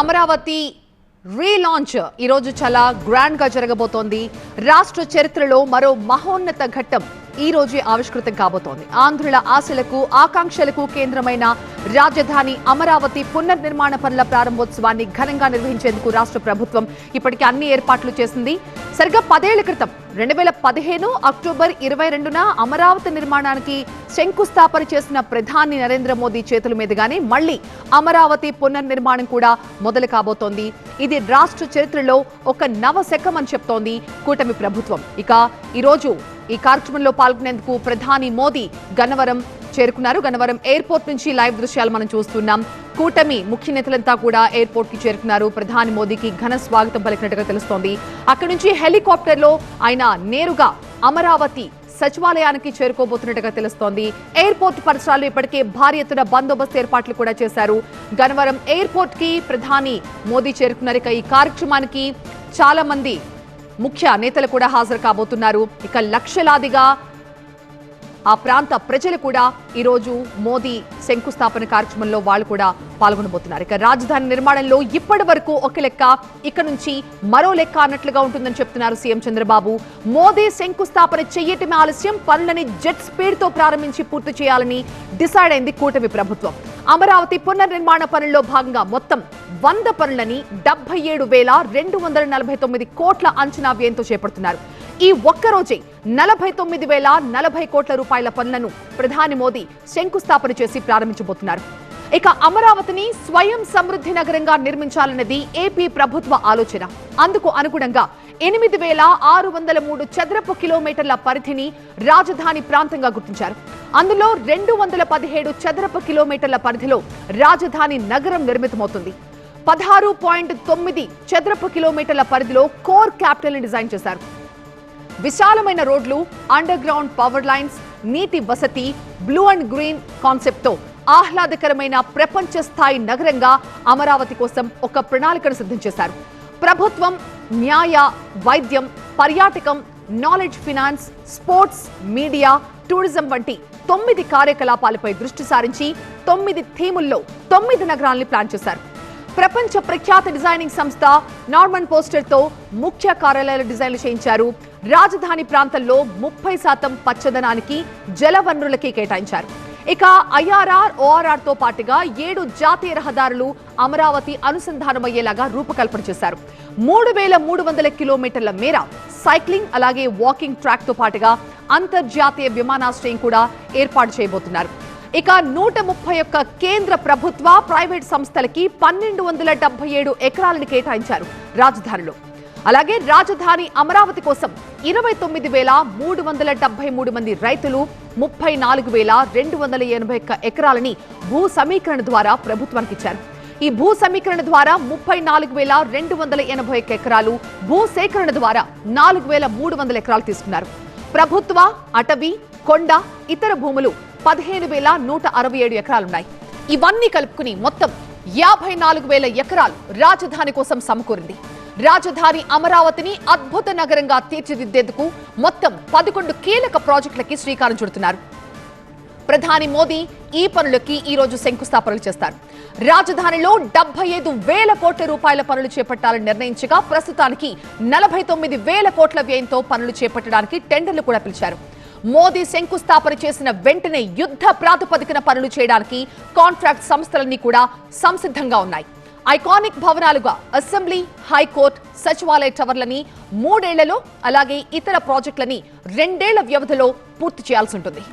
Amaravati relaunch ఈరోజు చాలా గ్రాండ్గా జరగబోతోంది. రాష్ట్ర చరిత్రలో మరో మహోన్నత ఘట్టం ఈ రోజే ఆవిష్కృతం కాబోతోంది. ఆంధ్రుల ఆశలకు ఆకాంక్షలకు కేంద్రమైన రాజధాని అమరావతి పునర్నిర్మాణ పనుల ప్రారంభోత్సవాన్ని ఘనంగా నిర్వహించేందుకు రాష్ట్ర ప్రభుత్వం ఇప్పటికే అన్ని ఏర్పాట్లు చేసింది. సరిగ్గా పదేళ్ళ క్రితం రెండు వేల పదిహేను అక్టోబర్ ఇరవై రెండున అమరావతి నిర్మాణానికి శంకుస్థాపన చేసిన ప్రధాని నరేంద్ర మోదీ చేతుల మీదుగానే మళ్ళీ అమరావతి పునర్నిర్మాణం కూడా మొదలు కాబోతోంది. ఇది రాష్ట్ర చరిత్రలో ఒక నవశకం అని చెప్తోంది కూటమి ప్రభుత్వం. ఇక ఈరోజు ఈ కార్యక్రమంలో పాల్గొనేందుకు ప్రధాని మోదీ గన్నవరం చేరుకున్నారు. గన్నవరం ఎయిర్పోర్ట్ నుంచి లైవ్ దృశ్యాలు మనం చూస్తున్నాం. కూటమి ముఖ్య నేతలంతా కూడా ఎయిర్పోర్ట్కి చేరుకున్నారు. ప్రధాని మోదీకి ఘన స్వాగతం పలికినట్టుగా తెలుస్తోంది. అక్కడి నుంచి హెలికాప్టర్లో ఆయన నేరుగా అమరావతి సచివాలయానికి చేరుకోబోతున్నట్టుగా తెలుస్తోంది. ఎయిర్పోర్ట్ పరిసరాలు ఇప్పటికే భారీ ఎత్తున బందోబస్తు ఏర్పాట్లు కూడా చేశారు. గన్నవరం ఎయిర్పోర్ట్కి ప్రధాని మోదీ చేరుకున్నారు. ఇక ఈ కార్యక్రమానికి చాలా మంది ముఖ్య నేతలు కూడా హాజరు కాబోతున్నారు. ఇక లక్షలాదిగా ఆ ప్రాంత ప్రజలు కూడా ఈరోజు మోదీ శంకుస్థాపన కార్యక్రమంలో వాళ్ళు కూడా పాల్గొనబోతున్నారు. ఇక రాజధాని నిర్మాణంలో ఇప్పటి వరకు ఒక లెక్క ఇక నుంచి మరో లెక్క అన్నట్లుగా ఉంటుందని చెప్తున్నారు సీఎం చంద్రబాబు. మోదీ శంకుస్థాపన చెయ్యటమే ఆలస్యం పనులని జెట్ స్పీడ్తో ప్రారంభించి పూర్తి చేయాలని డిసైడ్ అయింది కూటమి ప్రభుత్వం. అమరావతి పునర్నిర్మాణ పనుల్లో భాగంగా మొత్తం వంద పనులని డెబ్బై ఏడు వేల రెండు వందల నలభై తొమ్మిది కోట్ల అంచనా వ్యయంతో చేపడుతున్నారు. ఈ ఒక్కరోజే నలభై తొమ్మిది వేల నలభై కోట్ల రూపాయల పనులను ప్రధాని మోదీ శంకుస్థాపన చేసి ప్రారంభించబోతున్నారు. ఇక అమరావతిని స్వయం సమృద్ధి నగరంగా నిర్మించాలన్నది ఏపీ ప్రభుత్వ ఆలోచన. అందుకు అనుగుణంగా ఎనిమిది వేల ఆరు వందల మూడు చదరపు కిలోమీటర్ల పరిధిని రాజధాని ప్రాంతంగా గుర్తించారు. అందులో రెండు వందల పదిహేడు చదరపు కిలోమీటర్ల పరిధిలో రాజధాని నగరం నిర్మితమవుతుంది. పదహారు పాయింట్ తొమ్మిది చదరపు కిలోమీటర్ల పరిధిలో కోర్ క్యాపిటల్ని డిజైన్ చేశారు. విశాలమైన రోడ్లు అండర్ గ్రౌండ్ పవర్ లైన్స్ నీటి వసతి బ్లూ అండ్ గ్రీన్ కాన్సెప్ట్తో ఆహ్లాదకరమైన ప్రపంచ స్థాయి నగరంగా అమరావతి కోసం ఒక ప్రణాళికను సిద్ధం చేశారు. ప్రభుత్వం న్యాయ వైద్యం పర్యాటకం knowledge finance sports media tourism వంటి తొమ్మిది కార్యకలాపాలపై దృష్టి సారించి తొమ్మిది థీముల్లో తొమ్మిది నగరాల్ని ప్లాన్ చేశారు. ప్రపంచ ప్రఖ్యాత డిజైనింగ్ సంస్థ నార్మన్ పోస్టర్తో ముఖ్య కార్యాలయాల డిజైన్లు చేయించారు. రాజధాని ప్రాంతంలో ముప్పై శాతం పచ్చదనానికి జలవనరులకి కేటాయించారు. ఇక ఐఆర్ఆర్ ఓఆర్ఆర్తో పాటుగా ఏడు జాతీయ రహదారులు అమరావతి అనుసంధానమయ్యేలాగా రూపకల్పన చేశారు. మూడు వేల మూడు వందల కిలోమీటర్ల మేర సైక్లింగ్ అలాగే వాకింగ్ ట్రాక్తో పాటుగా అంతర్జాతీయ విమానాశ్రయం కూడా ఏర్పాటు చేయబోతున్నారు. ఇక నూట ముప్పై ఒక్క కేంద్ర ప్రభుత్వ ప్రైవేట్ సంస్థలకి పన్నెండు వందల డెబ్బై ఏడు ఎకరాలను కేటాయించారు రాజధానిలో. అలాగే రాజధాని అమరావతి కోసం ఇరవై తొమ్మిది వేల మూడు వందల డెబ్బై మూడు మంది రైతులు ముప్పై నాలుగు వేల రెండు వందల ఎనభై ఒక్క ఎకరాలని భూ సమీకరణ ద్వారా ప్రభుత్వానికి ఇచ్చారు. ఈ భూ సమీకరణ ద్వారా ముప్పై నాలుగు వేల రెండు వందల ఎనభై ఒక్క ఎకరాలు భూ సేకరణ ద్వారా నాలుగు వేల మూడు వందల ఎకరాలు తీసుకున్నారు. ప్రభుత్వ అటవీ కొండ ఇతర భూములు పదిహేను వేల నూట అరవై ఏడు ఎకరాలున్నాయి. ఇవన్నీ కలుపుకుని మొత్తం యాభై నాలుగు వేల ఎకరాలు రాజధాని కోసం సమకూరింది. రాజధాని అమరావతిని అద్భుత నగరంగా తీర్చిదిద్దేందుకు మొత్తం పదకొండు కీలక ప్రాజెక్టులకి శ్రీకారం చుడుతున్నారు. ప్రధాని మోదీ ఈ పనులకి ఈ రోజు శంకుస్థాపనలు చేస్తారు. రాజధానిలో డెబ్బై ఐదు వేల కోట్ల రూపాయల పనులు చేపట్టాలని నిర్ణయించగా ప్రస్తుతానికి నలభై తొమ్మిది వేల కోట్ల వ్యయంతో పనులు చేపట్టడానికి టెండర్లు కూడా పిలిచారు. మోదీ శంకుస్థాపన చేసిన వెంటనే యుద్ధ ప్రాతిపదికన పనులు చేయడానికి కాంట్రాక్ట్ సంస్థలన్నీ కూడా సంసిద్ధంగా ఉన్నాయి. ఐకానిక్ భవనాలుగా అసెంబ్లీ హైకోర్టు సచివాలయ టవర్లని మూడేళ్ళలో అలాగే ఇతర ప్రాజెక్టులని రెండేళ్ళ వ్యవధిలో పూర్తి చేయాల్సి ఉంటుంది.